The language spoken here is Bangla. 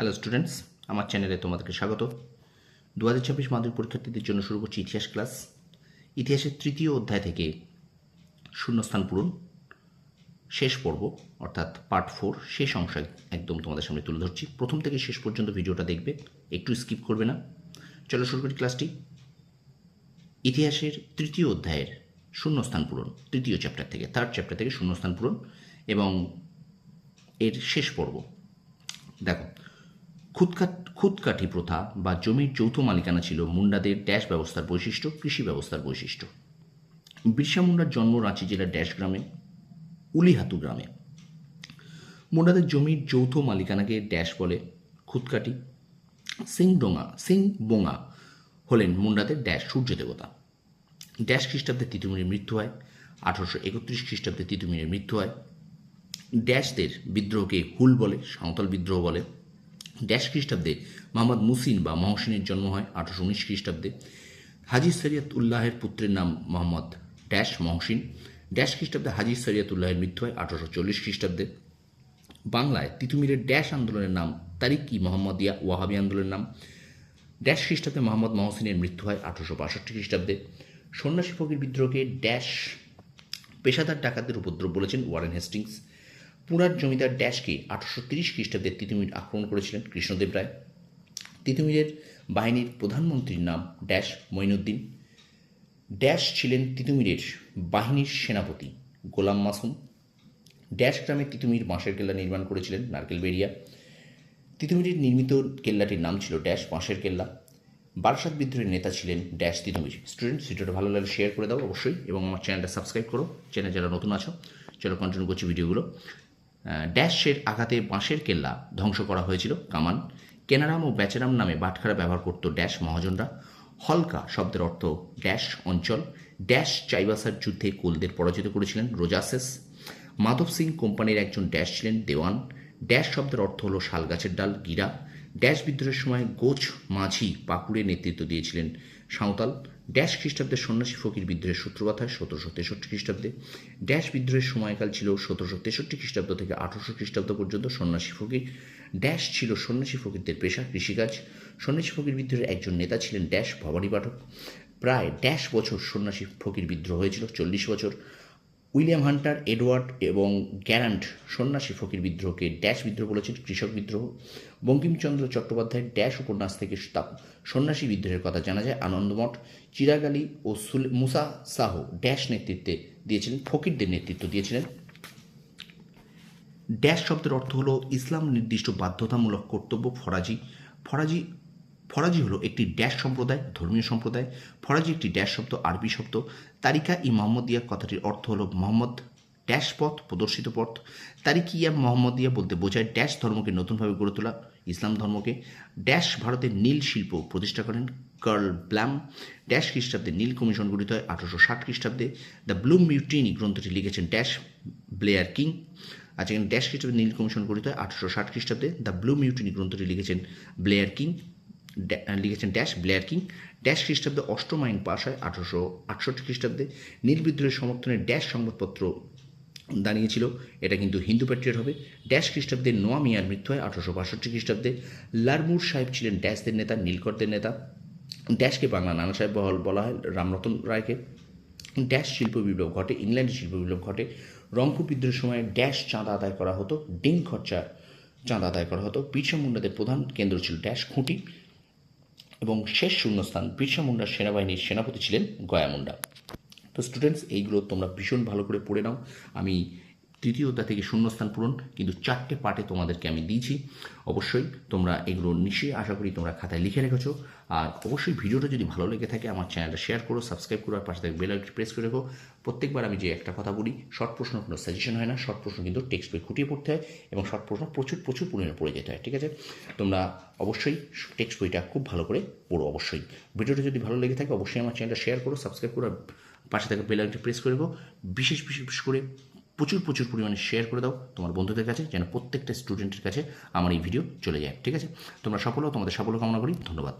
হ্যালো স্টুডেন্টস আমার চ্যানেলে তোমাদেরকে স্বাগত। দু হাজার ছাব্বিশ মাধ্যমিক পরীক্ষার্থীদের জন্য শুরু করছি ইতিহাস ক্লাস ইতিহাসের তৃতীয় অধ্যায় থেকে শূন্যস্থান পূরণ। শেষ পর্ব, অর্থাৎ পার্ট ফোর শেষ অংশ একদম তোমাদের সামনে তুলে ধরছি। প্রথম থেকে শেষ পর্যন্ত ভিডিওটা দেখবে, একটু স্কিপ করবে না। চলো শুরু করি ক্লাসটি ইতিহাসের তৃতীয় অধ্যায়ের শূন্যস্থান পূরণ, তৃতীয় চ্যাপ্টার থেকে থার্ড চ্যাপ্টার থেকে শূন্যস্থান পূরণ এবং এর শেষ পর্ব। দেখো খুদকাট খুদকাঠি প্রথা বা জমির যৌথ মালিকানা ছিল মুন্ডাদের ড্যাশ ব্যবস্থার বৈশিষ্ট্য, কৃষি ব্যবস্থার বৈশিষ্ট্য। বিরসা মুন্ডার জন্ম রাঁচি জেলার ড্যাশ গ্রামে, উলিহাতু গ্রামে। মুন্ডাদের জমির যৌথ মালিকানাকে ড্যাশ বলে খুদকাঠি। সিংডোঙা সিং বোঙা হলেন মুন্ডাদের ড্যাশ সূর্য দেবতা। ড্যাশ খ্রিস্টাব্দে তিতুমিরের মৃত্যু হয়, আঠারোশো একত্রিশ খ্রিস্টাব্দে তিতুমিরের মৃত্যু হয়। ড্যাশদের বিদ্রোহকে হুল বলে, সাঁওতাল বিদ্রোহ বলে। ড্যাশ খ্রিস্টাব্দে মোহাম্মদ মুসিন বা মহসিনের জন্ম হয় আঠারোশো উনিশ খ্রিস্টাব্দে। হাজি সরিয়াত উল্লাহের পুত্রের নাম মোহাম্মদ ড্যাশ মহসিন। ড্যাশ খ্রিস্টাব্দে হাজি সরিয়াত উল্লাহের মৃত্যু হয় আঠারোশো চল্লিশ খ্রিস্টাব্দে। বাংলায় তিতুমিরের ড্যাশ আন্দোলনের নাম তারিক মোহাম্মদিয়া ওয়াহাবি আন্দোলনের নাম। ড্যাশ খ্রিস্টাব্দে মোহাম্মদ মহসিনের মৃত্যু হয় আঠারোশো বাষট্টি খ্রিস্টাব্দে। সন্ন্যাসী ফকির বিদ্রোহকে ড্যাশ পেশাদার ডাকাতদের উপদ্রব বলেছেন ওয়ারেন হেস্টিংস। পুরার জমিদার ড্যাশকে আঠারোশো তিরিশ খ্রিস্টাব্দে তিতুমির আক্রমণ করেছিলেন কৃষ্ণদেব রায়। তিতুমিরের বাহিনীর প্রধানমন্ত্রীর নাম ড্যাশ মঈনুদ্দিন। ড্যাশ ছিলেন তিতুমিরের বাহিনীর সেনাপতি গোলাম মাসুম। ড্যাশ গ্রামে তিতুমির বাঁশের কেল্লা নির্মাণ করেছিলেন নারকেল বেরিয়া তিতুমিরের নির্মিত কেল্লাটির নাম ছিল ড্যাশ বাঁশের কেল্লা। বারাসাত বিদ্রোহের নেতা ছিলেন ড্যাশ তিতুমির। স্টুডেন্ট ভিডিওটা ভালো লাগলে শেয়ার করে দাও অবশ্যই এবং আমার চ্যানেলটা সাবস্ক্রাইব করো। চ্যানেল যারা নতুন আছো, চলো কন্টিনিউ করছি ভিডিওগুলো ড্যাশের আঘাতে বাঁশের কেল্লা ধ্বংস করা হয়েছিল, কামান। কেনারাম ও বেচারাম নামে বাটখারা ব্যবহার করত ড্যাশ মহাজনরা। হলকা শব্দের অর্থ ড্যাশ অঞ্চল। ড্যাশ চাইবাসার যুদ্ধে কোলদের পরাজিত করেছিলেন রোজাসেস। মাধব সিং কোম্পানির একজন ড্যাশ ছিলেন দেওয়ান। ড্যাশ শব্দের অর্থ হলো শালগাছের ডাল, গিরা। ড্যাশ বিদ্রোহের সময় গোছ, মাঝি, পাকুড়ে নেতৃত্ব দিয়েছিলেন সাঁওতাল। ড্যাশ খ্রিস্টাব্দে সন্ন্যাসী ফকির বিদ্রোহের সূত্রপাত হয় সতেরোশো তেষট্টি খ্রিস্টাব্দে। ড্যাশ বিদ্রোহের সময়কাল ছিল সতেরোশো তেষট্টি খ্রিস্টাব্দ থেকে আঠারোশো খ্রিস্টাব্দ পর্যন্ত সন্ন্যাসী ফকির। ড্যাশ ছিল সন্ন্যাসী ফকিরদের পেশা, কৃষিকাজ। সন্ন্যাসী ফকির বিদ্রোহের একজন নেতা ছিলেন ড্যাশ ভবানী পাঠক প্রায় ড্যাশ বছর সন্ন্যাসী ফকির বিদ্রোহ হয়েছিল, চল্লিশ বছর। উইলিয়াম হান্টার, এডওয়ার্ড এবং গ্যারান্ট সন্ন্যাসী ফকির বিদ্রোহকে ড্যাশ বিদ্রোহ বলেছেন কৃষক বিদ্রোহ। বঙ্কিমচন্দ্র চট্টোপাধ্যায় ড্যাশ উপন্যাস থেকে তা- সন্ন্যাসী বিদ্রোহের কথা জানা যায়। আনন্দমঠ চিরাগ আলী ও সুলে- মুসা সাহ ড্যাশ নেতৃত্বে দিয়েছিলেন, ফকিরদের নেতৃত্ব দিয়েছিলেন। ড্যাশ শব্দের অর্থ হলো ইসলাম নির্দিষ্ট বাধ্যতামূলক কর্তব্য, ফরাজি। ফরাজি ফরাজি হলো একটি ড্যাশ সম্প্রদায়, ধর্মীয় সম্প্রদায়। ফরাজি একটি ড্যাশ শব্দ, আরবি শব্দ। তারিকা ই মোহাম্মদিয়া কথাটির অর্থ হলো মোহাম্মদ, ড্যাশ পথ, প্রদর্শিত পথ। তারিকিয়া মোহাম্মদিয়া বলতে বোঝায় ড্যাশ ধর্মকে নতুনভাবে গড়ে তোলা, ইসলাম ধর্মকে। ড্যাশ ভারতের নীল শিল্প প্রতিষ্ঠা করেন কার্ল ব্ল্যাম ড্যাশ খ্রিস্টাব্দে নীল কমিশন গঠিত হয় আঠারোশো ষাট খ্রিস্টাব্দে। দ্য ব্লুম মিউটিনি গ্রন্থটি লিখেছেন ড্যাশ ব্লেয়ার কিং। আচ্ছা এখানে ড্যাশ খ্রিস্টাব্দে নীল কমিশন গঠিত হয় আঠারোশো ষাট খ্রিস্টাব্দে। দ্য ব্লু মিউটিনি গ্রন্থটি লিখেছেন ব্লেয়ার কিং। লিখেছেন ড্যাশ ব্লেয়ার কিং। ড্যাশ খ্রিস্টাব্দে অষ্টম আইন পাশ হয় আঠারোশো আটষট্টি খ্রিস্টাব্দে। নীল বিদ্রোহের সমর্থনে ড্যাশ সংবাদপত্র দাঁড়িয়েছিল। এটা কিন্তু হিন্দু প্যাট্রিয়ট হবে। ড্যাশ খ্রিস্টাব্দে নোয়া মিয়ার মৃত্যু হয় আঠারোশো বাষট্টি খ্রিস্টাব্দে। লারমুর সাহেব ছিলেন ড্যাশদের নেতা, নীলকরদের নেতা। ড্যাশকে বাংলা নানা সাহেব বহল বলা হয়, রামরতন রায়কে। ড্যাশ শিল্প বিপ্লব ঘটে, ইংল্যান্ডে শিল্প বিপ্লব ঘটে। রংপুর বিদ্রোহের সময় ড্যাশ চাঁদা আদায় করা হতো, ডিং খরচা চাঁদা আদায় করা হতো। বিরসা মুন্ডাদের প্রধান কেন্দ্র ছিল ড্যাশ খুঁটি। এবং শেষ শূন্যস্থান বিরসা মুন্ডার সেনাবাহিনীর সেনাপতি ছিলেন গয়া মুন্ডা। তো স্টুডেন্টস এইগুলো তোমরা ভীষণ ভালো করে পড়ে নাও। আমি তৃতীয় অধ্যায় থেকে শূন্যস্থান পূরণ, কিন্তু চারটে পার্টে তোমাদেরকে আমি দিয়েছি। অবশ্যই তোমরা এগুলো নিশ্চয়ই আশা করি তোমরা খাতায় লিখে রেখেছো। আর অবশ্যই ভিডিওটা যদি ভালো লেগে থাকে, আমার চ্যানেলটা শেয়ার করো, সাবস্ক্রাইব করো, আর পাশে থেকে বেল আইকনটি প্রেস করে রেখো। প্রত্যেকবার আমি যে একটা কথা বলি, শর্ট প্রশ্ন কোনো সাজেশন হয় না, শর্ট প্রশ্ন কিন্তু টেক্সট বই খুঁটিয়ে পড়তে হয় এবং শর্ট প্রশ্ন প্রচুর প্রচুর পরিমাণে পড়ে যেতে হয়, ঠিক আছে? তোমরা অবশ্যই টেক্সট বইটা খুব ভালো করে পড়ো অবশ্যই। ভিডিওটা যদি ভালো লেগে থাকে, অবশ্যই আমার চ্যানেলটা শেয়ার করো, সাবস্ক্রাইব করো পাশে থাকা বেল আইকনটি প্রেস করে বিশেষ বিশেষ করে প্রচুর প্রচুর পরিমাণে শেয়ার করে দাও তোমার বন্ধুদের কাছে, যেন প্রত্যেকটা স্টুডেন্টের কাছে আমার এই ভিডিও চলে যায়, ঠিক আছে? তোমরা সফল তোমাদের সাফল্য কামনা করি, ধন্যবাদ।